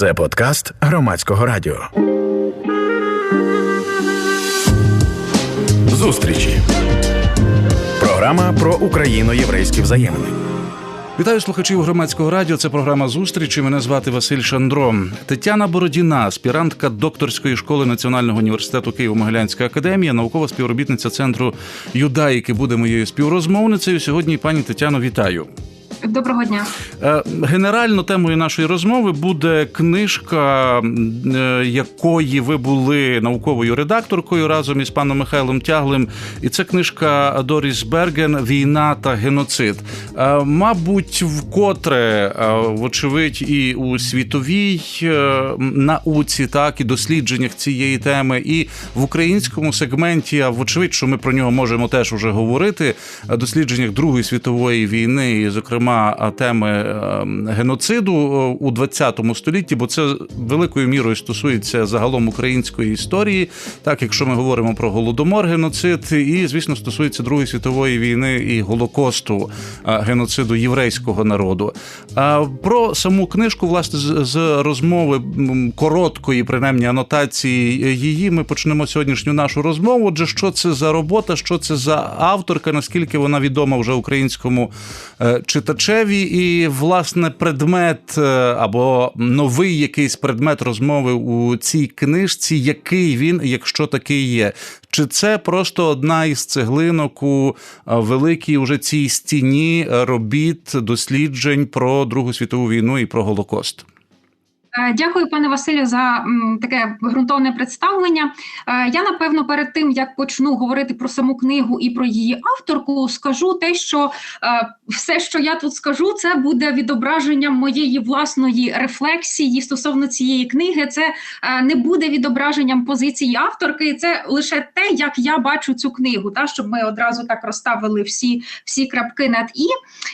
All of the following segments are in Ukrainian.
Це подкаст громадського радіо. Зустрічі. Програма про україно-єврейські взаємини. Вітаю слухачів громадського радіо. Це програма зустрічі. Мене звати Василь Шандро. Тетяна Бородіна, аспірантка докторської школи Національного університету Києво-Могилянська академія, наукова співробітниця центру юдаїки, буде моєю співрозмовницею. Сьогодні пані Тетяно, вітаю. Доброго дня. Е, генерально темою нашої розмови буде книжка, е, якої ви були науковою редакторкою разом із паном Михайлом Тяглим. І це книжка Доріс Берген Війна та геноцид. Е, мабуть, вкотре, вочевидь, і у світовій науці, так і дослідженнях цієї теми, і в українському сегменті, а вочевидь, що ми про нього можемо теж уже говорити. Дослідженнях Другої світової війни, і зокрема зокрема теми ем, геноциду е, у 20 столітті, бо це великою мірою стосується загалом української історії, так якщо ми говоримо про голодомор, геноцид, і звісно стосується Другої світової війни і голокосту е, геноциду єврейського народу. Про саму книжку, власне, з розмови короткої, принаймні анотації її, ми почнемо сьогоднішню нашу розмову. Отже, що це за робота, що це за авторка, наскільки вона відома вже українському е, читачу? Читачеві, і власне предмет е, або новий якийсь предмет розмови у цій книжці, який він, якщо такий є. Чи це просто одна із цеглинок у е, великій уже цій стіні робіт досліджень про Другу світову війну і про Голокост? Е, дякую, пане Василю, за таке ґрунтовне представлення. Е, я напевно перед тим як почну говорити про саму книгу і про її авторку, скажу те, що е, все, що я тут скажу, це буде відображенням моєї власної рефлексії стосовно цієї книги. Це не буде відображенням позиції авторки, це лише те, як я бачу цю книгу, та щоб ми одразу так розставили всі всі крапки над і.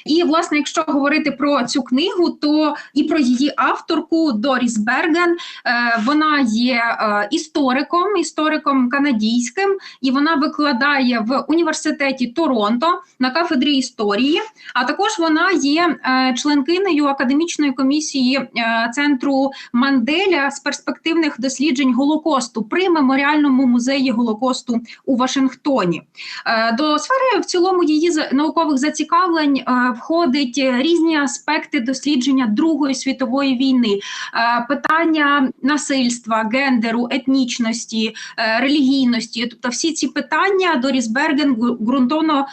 І власне, якщо говорити про цю книгу, то і про її авторку. Доріс Берген. Е, вона є е, істориком, істориком канадійським, і вона викладає в університеті Торонто на кафедрі історії. А також вона є е, членкинею академічної комісії центру Манделя з перспективних досліджень Голокосту при меморіальному музеї Голокосту у Вашингтоні. До сфери в цілому її наукових зацікавлень входить різні аспекти дослідження Другої світової війни. Е, питання насильства, гендеру, етнічності, е, релігійності, тобто всі ці питання Доріс Берген ґрунтовно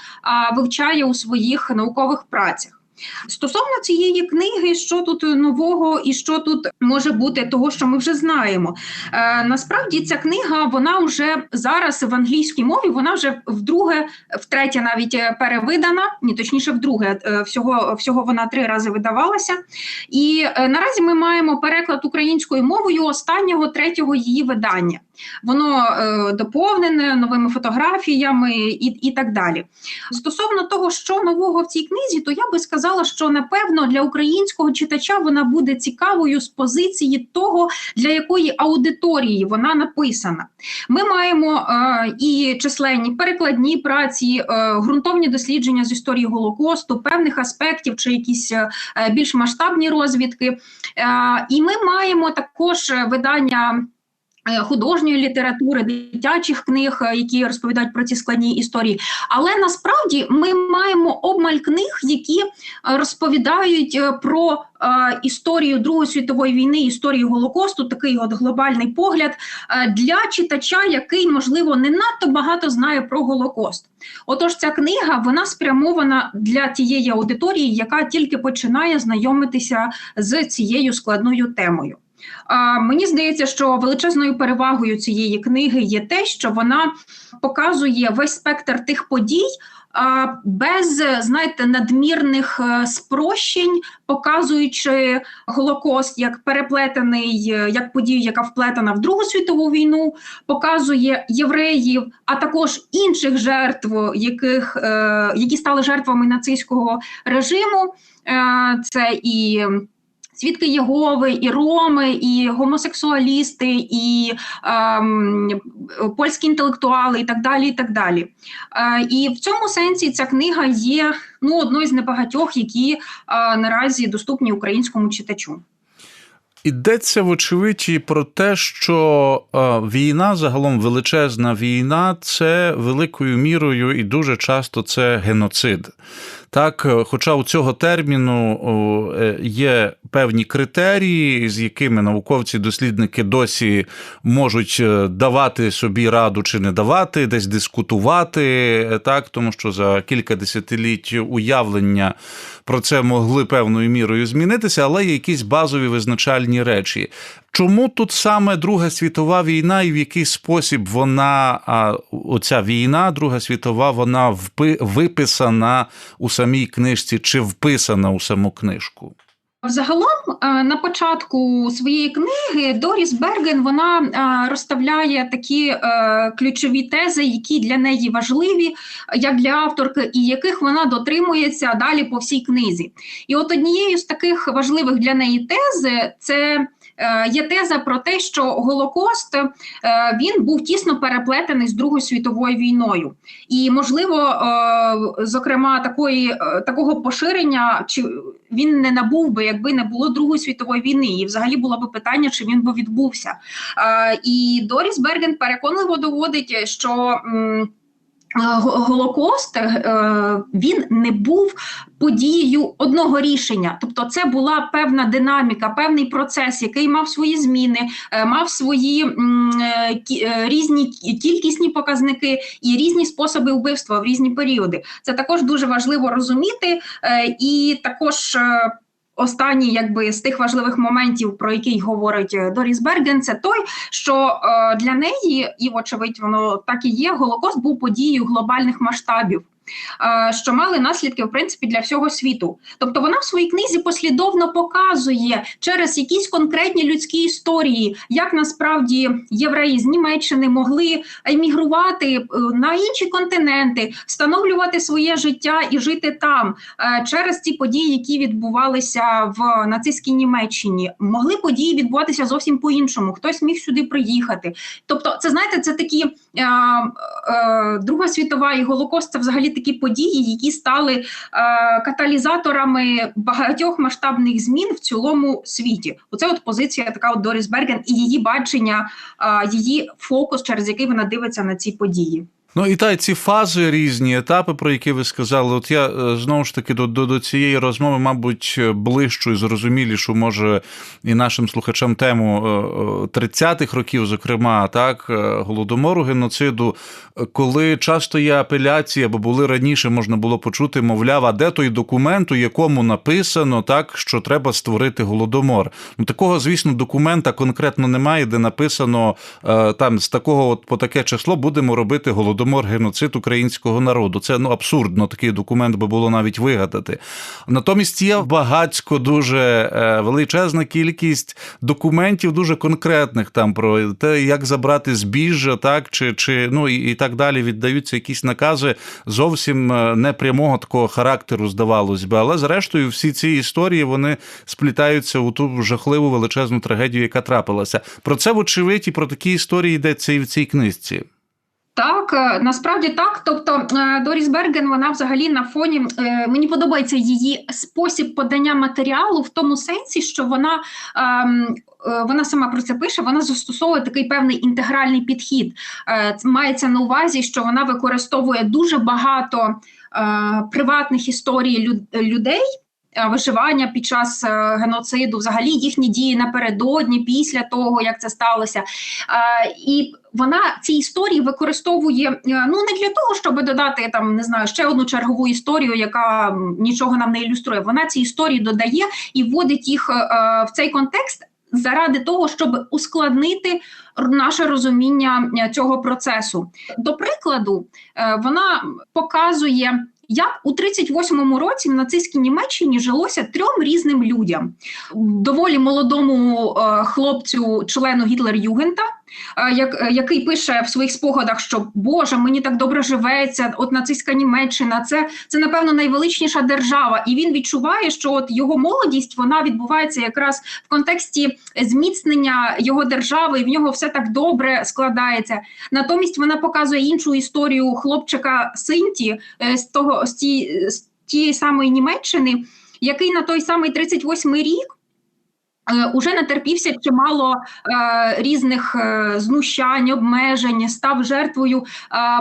вивчає у своїх наукових працях. Стосовно цієї книги, що тут нового і що тут може бути, того, що ми вже знаємо. Е, Насправді ця книга вона вже зараз в англійській мові, вона вже вдруге, втретє навіть е, перевидана, ні, точніше, вдруге е, всього всього вона три рази видавалася. І е, наразі ми маємо переклад українською мовою останнього третього її видання. Воно е, доповнене новими фотографіями і і так далі. Стосовно того, що нового в цій книзі, то я би сказала, що напевно для українського читача вона буде цікавою з позиції того, для якої аудиторії вона написана. Ми маємо е, і численні перекладні праці, е, ґрунтовні дослідження з історії Голокосту, певних аспектів чи якісь е, більш масштабні розвідки. Е, і ми маємо також видання. Е, художньої літератури, дитячих книг, е, які розповідають про ці складні історії. Але насправді ми маємо обмаль книг, які е, розповідають про історію Другої світової війни, історію Голокосту, такий от глобальний погляд для читача, який, можливо, не надто багато знає про Голокост. Отож, ця книга вона спрямована для тієї аудиторії, яка тільки починає знайомитися з цією складною темою. Мені здається, що величезною перевагою цієї книги є те, що вона показує весь спектр тих подій. Без знаєте, надмірних е, спрощень, показуючи Голокост як переплетений, е, як подію, яка вплетена в Другу світову війну, показує євреїв, а також інших жертв, яких е, які стали жертвами нацистського режиму. Це і свідки Єгови, і роми, і гомосексуалісти, і ем, польські інтелектуали, і так далі. І так далі. Е, і в цьому сенсі ця книга є ну, одною з небагатьох, які е, наразі доступні українському читачу. Ідеться вочевидь про те, що е, війна, загалом величезна війна, це великою мірою і дуже часто це геноцид. Так, е, хоча у цього терміну е, є певні критерії, з якими науковці-дослідники досі можуть е, давати собі раду чи не давати, десь дискутувати, так, тому що за кілька десятиліть уявлення про це могли певною мірою змінитися, але якісь базові визначальні речі. Чому тут саме Друга світова війна, і в який спосіб вона, оця війна, Друга світова, вона впи, у самій книжці чи вписана у саму книжку? Загалом е, на початку своєї книги Доріс Берген вона е, розставляє такі е, ключові тези, які для неї важливі, як для авторки, і яких вона дотримується далі по всій книзі. І от однією з таких важливих для неї тези це. Є теза про те, що Голокост він був тісно переплетений з Другою світовою війною, і можливо, зокрема, такої такого поширення, чи він не набув би, якби не було Другої світової війни, і взагалі було б питання, чи він би відбувся. І Доріс Берген переконливо доводить, що. Голокост він не був подією одного рішення, тобто це була певна динаміка, певний процес, який мав свої зміни, мав свої різні кількісні показники і різні способи вбивства в різні періоди. Це також дуже важливо розуміти, і також Останній, якби з тих важливих моментів, про який говорить Доріс Берген, це той, що е, для неї, і вочевидь, воно так і є. Голокост був подією глобальних масштабів. Що мали наслідки в принципі для всього світу, тобто вона в своїй книзі послідовно показує через якісь конкретні людські історії, як насправді євреї з Німеччини могли емігрувати е, на інші континенти, встановлювати своє життя і жити там е, через ці події, які відбувалися в нацистській Німеччині. Могли події відбуватися зовсім по іншому. Хтось міг сюди приїхати. Тобто, це знаєте, це такі е, е, Друга світова і Голокост це взагалі такі події, які стали е, каталізаторами багатьох масштабних змін в цілому світі. Оце от позиція така от Доріс Берген і її бачення, е, її фокус, через який вона дивиться на ці події. Ну і та ці фази різні етапи, про які ви сказали. От я е, знову ж таки до до, до цієї розмови, мабуть, ближчу і зрозумілішу, може і нашим слухачам тему 30-х років, зокрема, так, голодомору, геноциду, коли часто є апеляції, або були раніше, можна було почути, мовляв, а де той документ, у якому написано так, що треба створити голодомор. Ну такого, звісно, документа конкретно немає, де написано там з такого от по таке число будемо робити голодомор. Голодомор, геноцид українського народу. Це ну абсурдно. Такий документ би було навіть вигадати. Натомість є багатько дуже е, величезна кількість документів, дуже конкретних там про те, як забрати збіжжя, так чи чи ну і, і так далі. Віддаються якісь накази зовсім е, не прямого такого характеру, здавалось би. Але зрештою, всі ці історії вони сплітаються у ту жахливу величезну трагедію, яка трапилася. Про це вочевидь і про такі історії йдеться і в цій книжці. Так, е, насправді так. Тобто е, Доріс Берген, вона взагалі на фоні е, мені подобається її спосіб подання матеріалу в тому сенсі, що вона ем, вона сама про це пише. Вона застосовує такий певний інтегральний підхід. Мається на увазі, що вона використовує дуже багато приватних історій людей. Виживання під час геноциду, взагалі їхні дії напередодні, після того як це сталося, і вона ці історії використовує е, ну не для того, щоб додати там не знаю ще одну чергову історію, яка нічого нам не ілюструє. Вона ці історії додає і вводить їх е, в цей контекст. Заради того, щоб ускладнити наше розуміння е, цього процесу, до прикладу, вона показує як у 38-му році в нацистській Німеччині жилося трьом різним людям: доволі молодому е, хлопцю, члену Гітлер-Югента, як, е, який пише в своїх спогадах, що Боже, мені так добре живеться, от нацистська Німеччина, це це напевно найвеличніша держава, і він відчуває, що от його молодість вона відбувається якраз в контексті зміцнення його держави, і в нього все так добре складається. Натомість вона показує іншу історію хлопчика Синті з того з, ті, з тієї самої Німеччини, який на той самий 38-й рік е, Уже натерпівся чимало е, різних е, знущань, обмежень, став жертвою е,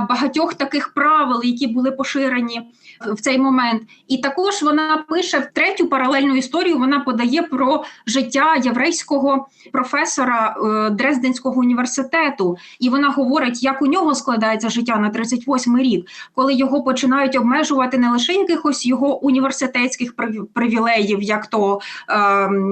багатьох таких правил, які були поширені в цей момент. І також вона пише в третю паралельну історію. Вона подає про життя єврейського професора е, Дрезденського університету, і вона говорить, як у нього складається життя на 38-й рік, коли його починають обмежувати не лише якихось його університетських прив- привілеїв, як то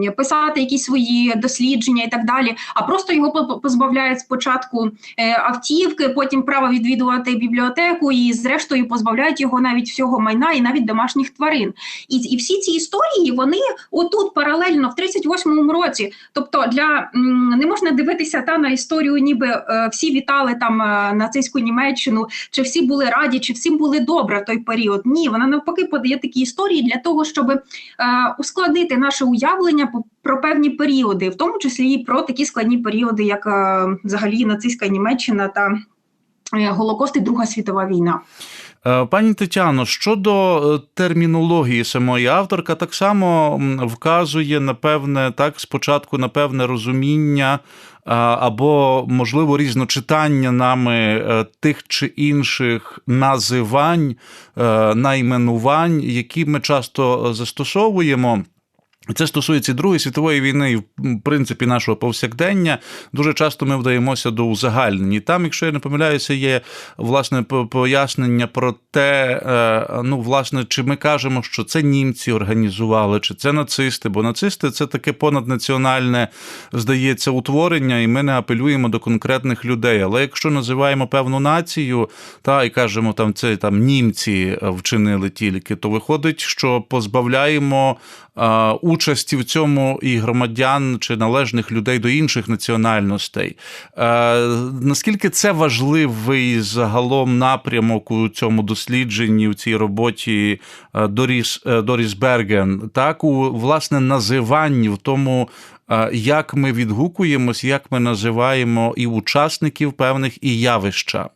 е, писати якісь свої дослідження і так далі, а просто його по- позбавляють спочатку е, автівки, потім права відвідувати бібліотеку, і зрештою позбавляють його навіть всього майна і навіть домашніх тварин. І, і всі ці історії вони отут паралельно в 38-му році. Тобто, для не можна дивитися та на історію, ніби е, всі вітали там е, нацистську Німеччину, чи всі були раді, чи всім були добре в той період. Ні, вона навпаки подає такі історії для того, щоб е, ускладнити наше уявлення про певні періоди, в тому числі і про такі складні періоди, як взагалі нацистська Німеччина та Голокост і Друга світова війна. Е, Пані Тетяно, щодо е, термінології самої авторка, так само вказує на певне, так, спочатку на певне розуміння або, можливо, різночитання нами е, тих чи інших називань, е, найменувань, які ми часто застосовуємо. Це стосується Другої світової війни, і в принципі нашого повсякдення. Дуже часто ми вдаємося до узагальнень. І Там, якщо я не помиляюся, є власне пояснення про те, е, ну власне, чи ми кажемо, що це німці організували, чи це нацисти, бо нацисти це таке понаднаціональне, здається, утворення, і ми не апелюємо до конкретних людей. Але якщо називаємо певну націю, та і кажемо, там це там німці вчинили тільки, то виходить, що позбавляємо е, участі в цьому і громадян чи належних людей до інших національностей. Е, Наскільки це важливий загалом напрямок у цьому дослідженні, у цій роботі е, Доріс, е, Доріс Берген, так у власне називанні, в тому, як ми відгукуємось, як ми називаємо і учасників певних і явища.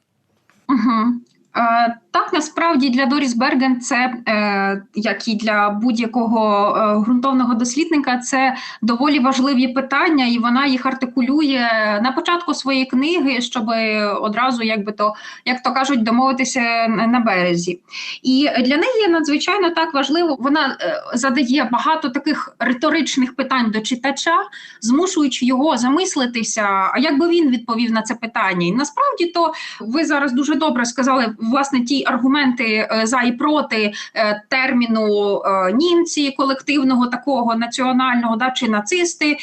Угу. Е, так, насправді для Доріс Берген це, е, як і для будь-якого е, ґрунтовного дослідника, це доволі важливі питання, і вона їх артикулює на початку своєї книги, щоб одразу, як би то, як то кажуть, домовитися на березі. І для неї надзвичайно так важливо, вона задає багато таких риторичних питань до читача, змушуючи його замислитися, а як би він відповів на це питання. І насправді то ви зараз дуже добре сказали власне ті аргументи е, за і проти е, терміну е, німці колективного такого національного, да чи нацисти,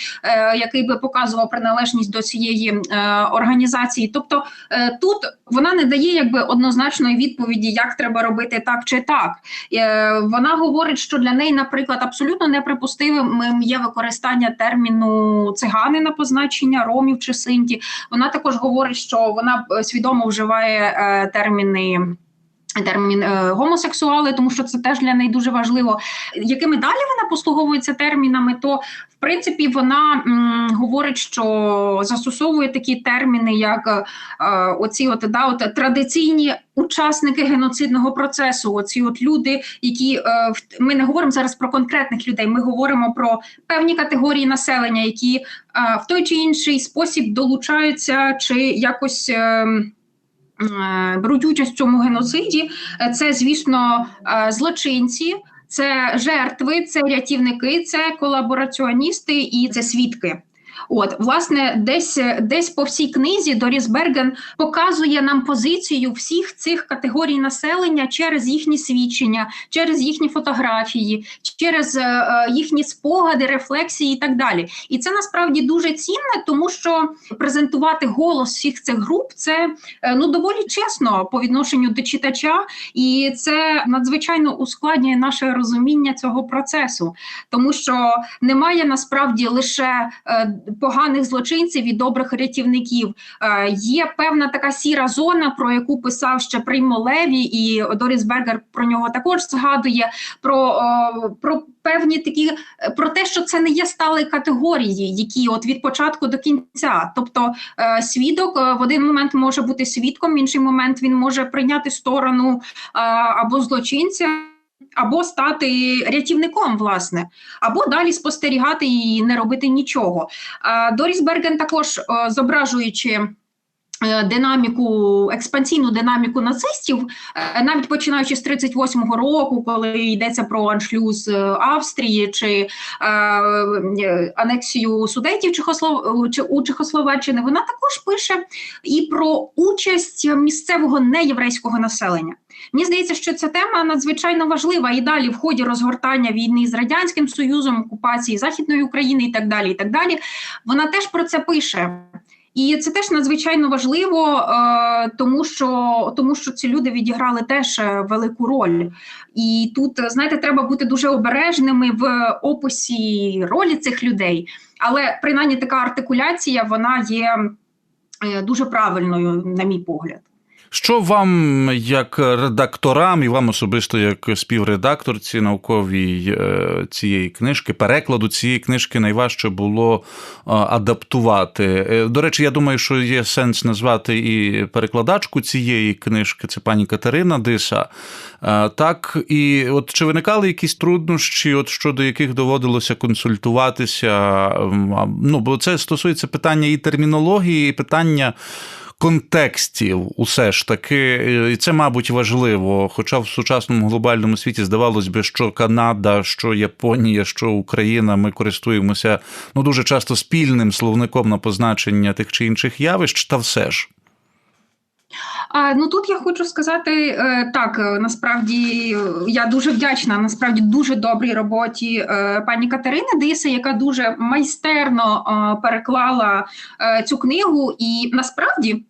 який би показував приналежність до цієї організації. Тобто тут вона не дає якби однозначної відповіді, як треба робити так чи так. Вона говорить, що для неї, наприклад, абсолютно неприпустимим є використання терміну цигани на позначення ромів чи синті. Вона також говорить, що вона свідомо вживає е, терміни. Термін е, гомосексуали, тому що це теж для неї дуже важливо. Якими далі вона послуговується термінами, то в принципі вона м, говорить, що застосовує такі терміни, як е, оці от, да, от традиційні учасники геноцидного процесу. Оці от люди, які е, ми не говоримо зараз про конкретних людей, ми говоримо про певні категорії населення, які е, в той чи інший спосіб долучаються чи якось. Е, беруть участь в цьому геноциді. Е, Це, звісно, е, злочинці, це жертви, це рятівники, це колабораціоністи і це свідки. От, власне, десь десь по всій книзі Доріс Берген показує нам позицію всіх цих категорій населення через їхні свідчення, через їхні фотографії, через е, е, їхні спогади, рефлексії і так далі. І це насправді дуже цінне, тому що презентувати голос всіх цих груп це е, ну доволі чесно по відношенню до читача, і це надзвичайно ускладнює наше розуміння цього процесу, тому що немає насправді лише поганих злочинців і добрих рятівників. Е, Є певна така сіра зона, про яку писав ще Примо Леві, і Доріс Бергер про нього також згадує. Про, е, про певні такі е, про те, що це не є стали категорії, які от від початку до кінця. Тобто свідок в один момент може бути свідком, в інший момент він може прийняти сторону або злочинця. Або стати рятівником, власне, або далі спостерігати і не робити нічого. Е, Доріс Берген також е, зображуючи. е, Динаміку, експансійну динаміку нацистів, навіть починаючи з 38-го року, коли йдеться про аншлюз Австрії чи е, анексію судетів Чехослов... у Чехословаччини, вона також пише і про участь місцевого неєврейського населення. Мені здається, що ця тема надзвичайно важлива і далі в ході розгортання війни з радянським союзом, окупації західної України і так далі. І так далі. Вона теж про це пише. І це теж надзвичайно важливо, е, тому що тому що ці люди відіграли теж е, велику роль. І тут, знаєте, треба бути дуже обережними в описі ролі цих людей. Але принаймні така артикуляція вона є е, дуже правильною, на мій погляд. Що вам, як редакторам, і вам особисто як співредакторці науковій е, цієї книжки, перекладу цієї книжки найважче було е, адаптувати? Е, До речі, я думаю, що є сенс назвати і перекладачку цієї книжки, це пані Катерина Диса. Так, і от чи виникали якісь труднощі, от щодо яких доводилося консультуватися? Ну, бо це стосується питання і термінології, і питання контекстів, усе ж таки, і це, мабуть, важливо. Хоча в сучасному глобальному світі здавалось би, що Канада, що Японія, що Україна, ми користуємося ну дуже часто спільним словником на позначення тих чи інших явищ, та все ж. А ну тут я хочу сказати е, так. е, Насправді я дуже вдячна. Насправді дуже добрій роботі е, пані Катерини Диси, яка дуже майстерно переклала цю книгу, і насправді.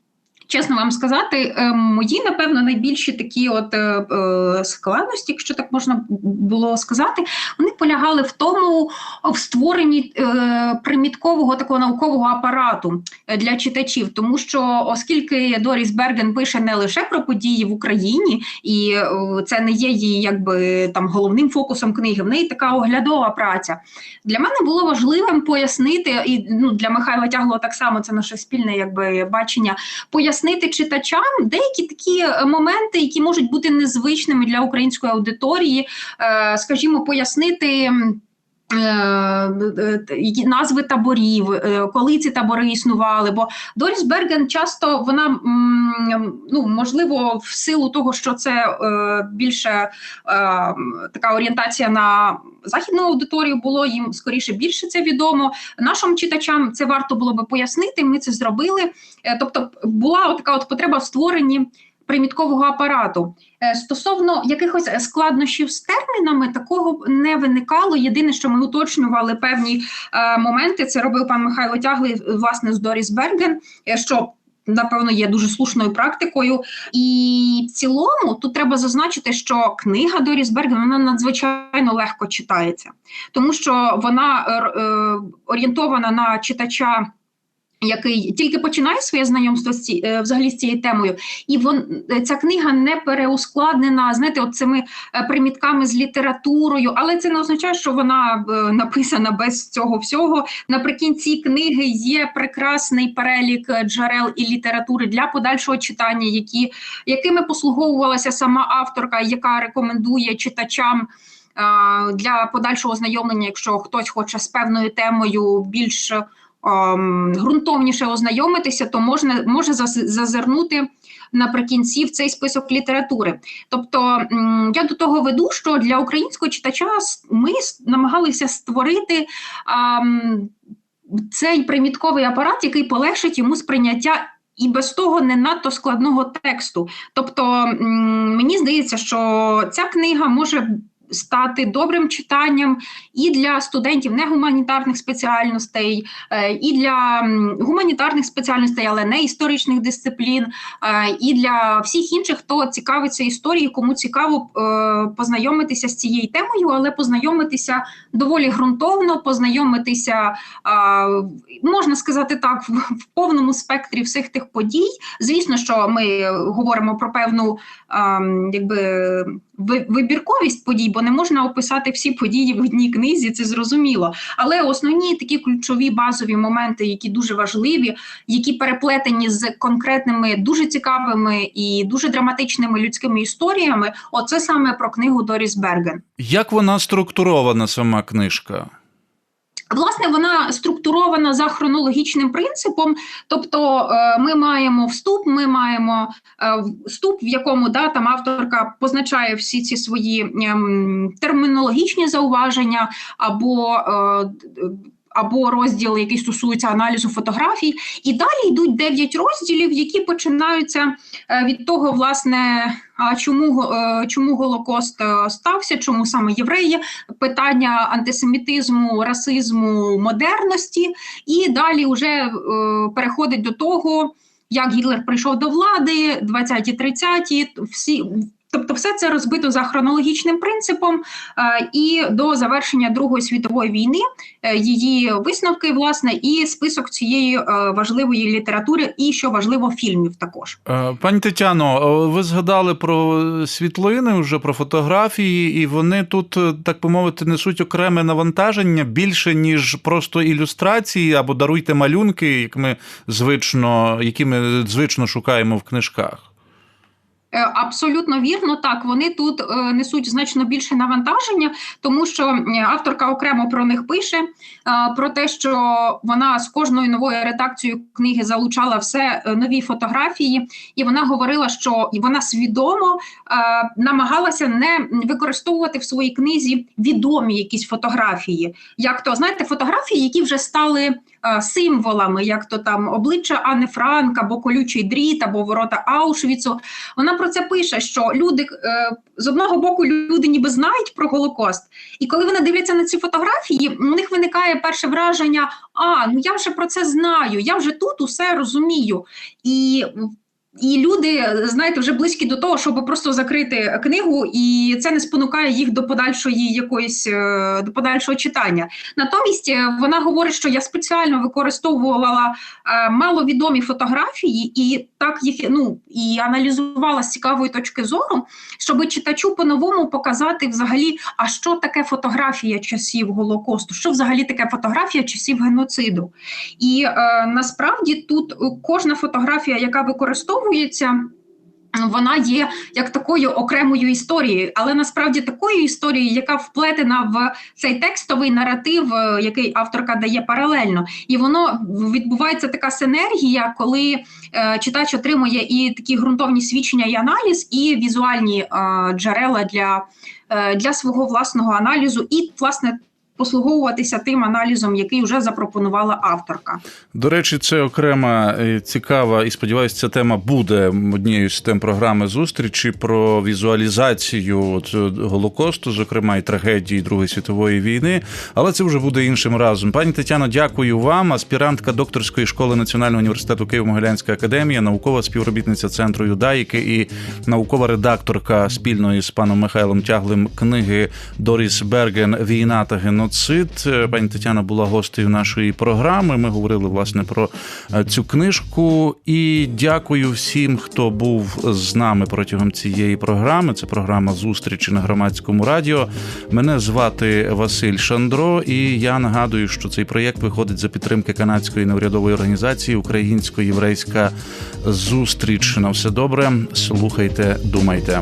Чесно вам сказати, е, мої, напевно, найбільші такі от е, е, складності, якщо так можна було сказати, вони полягали в тому, в створенні е, приміткового такого наукового апарату для читачів, тому що оскільки Доріс Берген пише не лише про події в Україні, і це не є її якби там головним фокусом книги, в неї така оглядова праця. Для мене було важливим пояснити, і ну для Михайла Тягло так само це наше спільне якби бачення. Пояснити читачам деякі такі е, моменти, які можуть бути незвичними для української аудиторії, е, скажімо, пояснити. Е, е, які Назви таборів, е, коли ці табори існували, бо Доріс Берген часто вона ну можливо в силу того, що це е, більше е, така орієнтація на західну аудиторію, було їм скоріше більше це відомо. Нашим читачам це варто було би пояснити. Ми це зробили. Е, Тобто, була така от потреба в створенні приміткового апарату. Е, Стосовно якихось складнощів з термінами, такого не виникало. Єдине, що ми уточнювали певні е, моменти, це робив пан Михайло Тяглий, власне, з Доріс Берген, е, що напевно є дуже слушною практикою. І в цілому тут треба зазначити, що книга Доріс Берген вона надзвичайно легко читається, тому що вона е, е, орієнтована на читача. Який тільки починає своє знайомство з ці, е, взагалі з цією темою, і вон е, ця книга не переускладнена, знаєте, от цими е, примітками з літературою, але це не означає, що вона написана без цього всього. Наприкінці книги є прекрасний перелік джерел і літератури для подальшого читання, які, якими послуговувалася сама авторка, яка рекомендує читачам. Для подальшого знайомлення, якщо хтось хоче з певною темою більш ем, ґрунтовніше ознайомитися, то можна може зазирнути наприкінці в цей список літератури. Тобто я до того веду, що для українського читача ми намагалися створити ем, цей примітковий апарат, який полегшить йому сприйняття. І без того не надто складного тексту. Тобто мені здається, що ця книга може стати добрим читанням і для студентів негуманітарних спеціальностей, е, і для гуманітарних спеціальностей, але не історичних дисциплін, е, і для всіх інших, хто цікавиться історією, кому цікаво е, познайомитися з цією темою, але познайомитися доволі ґрунтовно, познайомитися, можна сказати так, в, повному спектрі всіх тих подій. Звісно, що ми говоримо про певну якби ви- вибірковість подій, бо не можна описати всі події в одній книзі, це зрозуміло. Але основні такі ключові базові моменти, які дуже важливі, які переплетені з конкретними дуже цікавими і дуже драматичними людськими історіями. Оце саме про книгу Доріс Берген. Як вона структурована, сама книжка? Власне, вона структурована за хронологічним принципом. Тобто, е, ми маємо вступ, ми маємо е, вступ, в якому да, там авторка позначає всі ці свої ем, термінологічні зауваження або. Або розділ, який стосується аналізу фотографій, і далі йдуть дев'ять розділів, які починаються е, від того, власне, чому, е, чому Голокост е, стався, чому саме євреї, питання антисемітизму, расизму, модерності, і далі вже переходить до того, як Гітлер прийшов до влади, 20-ті, 30-ті, всі. Тобто, все це розбито за хронологічним принципом, е, і до завершення Другої світової війни е, її висновки, власне, і список цієї е, важливої літератури, і що важливо, фільмів також. Пані Тетяно, ви згадали про світлини, вже про фотографії, і вони тут, так би мовити, несуть окреме навантаження більше, ніж просто ілюстрації або даруйте малюнки, як ми звично, які ми звично шукаємо в книжках. Е, Абсолютно вірно, так вони тут е, несуть значно більше навантаження, тому що авторка окремо про них пише е, про те, що вона з кожною новою редакцією книги залучала все нові фотографії, і вона говорила, що вона свідомо намагалася не використовувати в своїй книзі відомі якісь фотографії, як то знаєте, фотографії, які вже стали символами, як то там обличчя Анни Франк, або колючий дріт, або ворота Аушвіцу. Вона про це пише, що люди е, з одного боку люди ніби знають про Голокост, і коли вони дивляться на ці фотографії, у них виникає перше враження: а ну я вже про це знаю, я вже тут усе розумію. І і люди, знаєте, вже близькі до того, щоб просто закрити книгу, і це не спонукає їх до подальшої якоїсь е, до подальшого читання. Натомість е, вона говорить, що я спеціально використовувала е, маловідомі фотографії, і так їх ну і аналізувала з цікавої точки зору, щоб читачу по-новому показати взагалі, а що таке фотографія часів Голокосту, що взагалі таке фотографія часів геноциду. І е, насправді тут кожна фотографія, яка використовується. Вона є як такою окремою історією, але насправді такою історією, яка вплетена в цей текстовий наратив, е, який авторка дає паралельно, і воно відбувається така синергія, коли е, читач отримує і такі ґрунтовні свідчення і аналіз, і візуальні е, джерела для, е, для свого власного аналізу, і власне послуговуватися тим аналізом, який вже запропонувала авторка. До речі, це окрема е, цікава, і сподіваюся, ця тема буде однією з тем програми зустрічі про візуалізацію е, Голокосту, зокрема і трагедії Другої світової війни. Але це вже буде іншим разом. Пані Тетяно, дякую вам. Аспірантка докторської школи Національного університету Києво-Могилянська академія, наукова співробітниця центру юдаїки і наукова редакторка спільної з паном Михайлом Тяглим книги Доріс Берген Війна та геноцид. Пані Тетяна була гостею нашої програми. Ми говорили власне про е, цю книжку. І дякую всім, хто був з нами протягом цієї програми. Це програма зустрічі на громадському радіо. Мене звати Василь Шандро, і я нагадую, що цей проєкт виходить за підтримки канадської неурядової організації Українсько-єврейська зустріч. На все добре. Слухайте, думайте.